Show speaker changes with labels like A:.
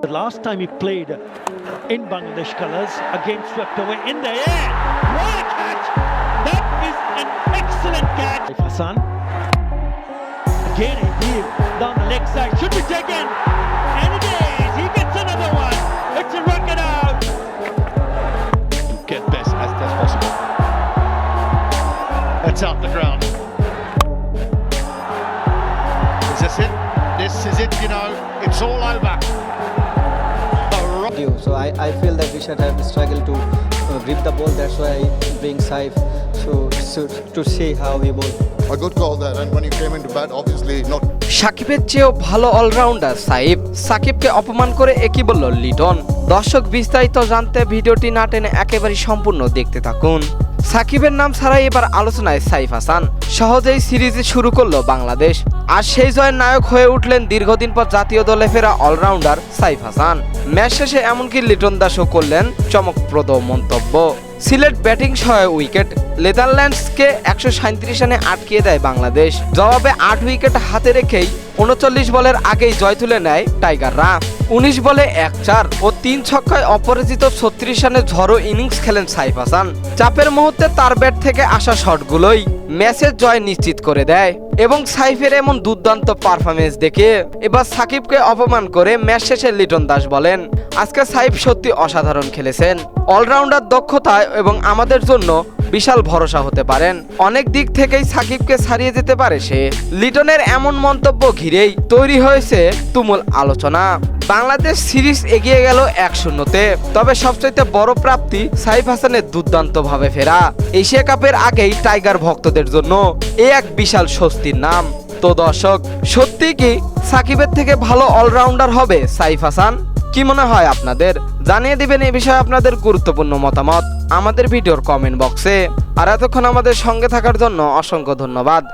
A: The last time he played in Bangladesh colours again swept away in the air. What a catch! That is an excellent catch. Hassan. Again deep down the leg side. Should be taken. And it is. He gets another one. It's a rocket out.
B: get best as best possible. That's out the ground. Is this it? This is it, you know, it's all over.
C: I, I feel that we should have struggled to uh, grip the ball. That's why I bring Saif so, so to see how he bowls.
D: a good call there. And when you came into bat, obviously not
E: সাকিবের চেয়েও ভালো allrounder সাইব সাকিবকে অপমান করে একই বলল লিটন দর্শক বিস্তারিত জানতে ভিডিওটি না টেনে একেবারে সম্পূর্ণ দেখতে থাকুন সাকিবের নাম ছাড়াই এবার আলোচনায় সাইফ হাসান। সহজেই সিরিজ শুরু করল বাংলাদেশ। আর সেই জয়ের নায়ক হয়ে উঠলেন দীর্ঘদিন পর জাতীয় দলে ফেরা অলরাউন্ডার সাইফ হাসান। ম্যাচ শেষে এমনকি লিটন দাসও করলেন চমকপ্রদ মন্তব্য। সিলেট ব্যাটিং সহায় উইকেট নেদারল্যান্ডসকে একশো সাঁত্রিশ রানে আটকিয়ে দেয় বাংলাদেশ। জবাবে আট উইকেট হাতে রেখেই উনচল্লিশ বলের আগেই জয় তুলে নেয় টাইগাররা উনিশ বলে এক চার ও তিন ছক্কায় অপরাজিত ছত্রিশ রানে ঝড়ো ইনিংস খেলেন সাইফ হাসান। চাপের মুহূর্তে তার ব্যাট থেকে আসা শটগুলোই ম্যাচের জয় নিশ্চিত করে দেয় এবং সাইফের এমন দুর্দান্ত পারফরমেন্স দেখে এবার সাকিবকে অপমান করে ম্যাচ শেষে লিটন দাস বলেন, আজকে সাইফ সত্যি অসাধারণ খেলেছেন। অলরাউন্ডার দক্ষতায় এবং আমাদের জন্য বিশাল ভরসা হতে পারেন। অনেক দিক থেকেই সাকিবকে ছাড়িয়ে যেতে পারে সে। লিটনের এমন মন্তব্য ঘিরেই তৈরি হয়েছে তুমুল আলোচনা। বাংলাদেশ সিরিজ এগিয়ে গেল এক শূন্যতে। তবে সবচাইতে বড় প্রাপ্তি সাইফ হাসানের দুর্দান্ত ভাবে ফেরা। এশিয়া কাপের আগেই টাইগার ভক্তদের জন্য এ এক বিশাল স্বস্তির নাম। তো দর্শক, সত্যি কি সাকিবের থেকে ভালো অলরাউন্ডার হবে সাইফ হাসান? কি মনে হয় আপনাদের? জানিয়ে দিবেন এ বিষয়ে আপনাদের গুরুত্বপূর্ণ মতামত আমাদের ভিডিওর কমেন্ট বক্সে আর এতক্ষণ আমাদের সঙ্গে থাকার জন্য অসংখ্য ধন্যবাদ।